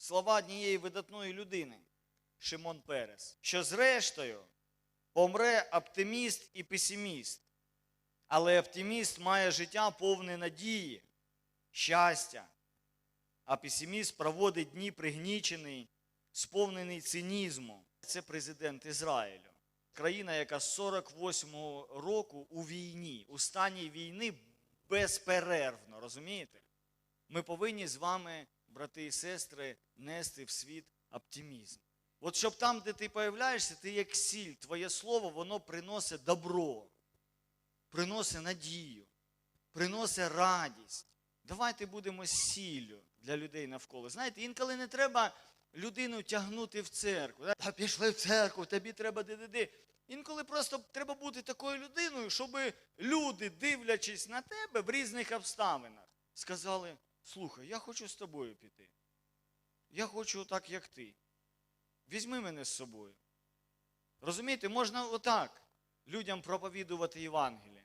слова однієї видатної людини, Шимон Перес, що зрештою помре оптиміст і песиміст. Але оптиміст має життя повне надії, щастя, а песиміст проводить дні пригнічений, сповнений цинізму. Це президент Ізраїлю. Країна, яка з 48-го року у війні, у стані війни безперервно, розумієте? Ми повинні з вами, брати і сестри, нести в світ оптимізм. От щоб там, де ти появляєшся, ти як сіль, твоє слово, воно приносить добро, приносить надію, приносить радість. Давайте будемо сіллю для людей навколо. Знаєте, інколи не треба людину тягнути в церкву. Та пішли в церкву, тобі треба де-де-де. Інколи просто треба бути такою людиною, щоб люди, дивлячись на тебе в різних обставинах, сказали: слухай, я хочу з тобою піти. Я хочу так, як ти. Візьми мене з собою. Розумієте, можна отак людям проповідувати Євангеліє.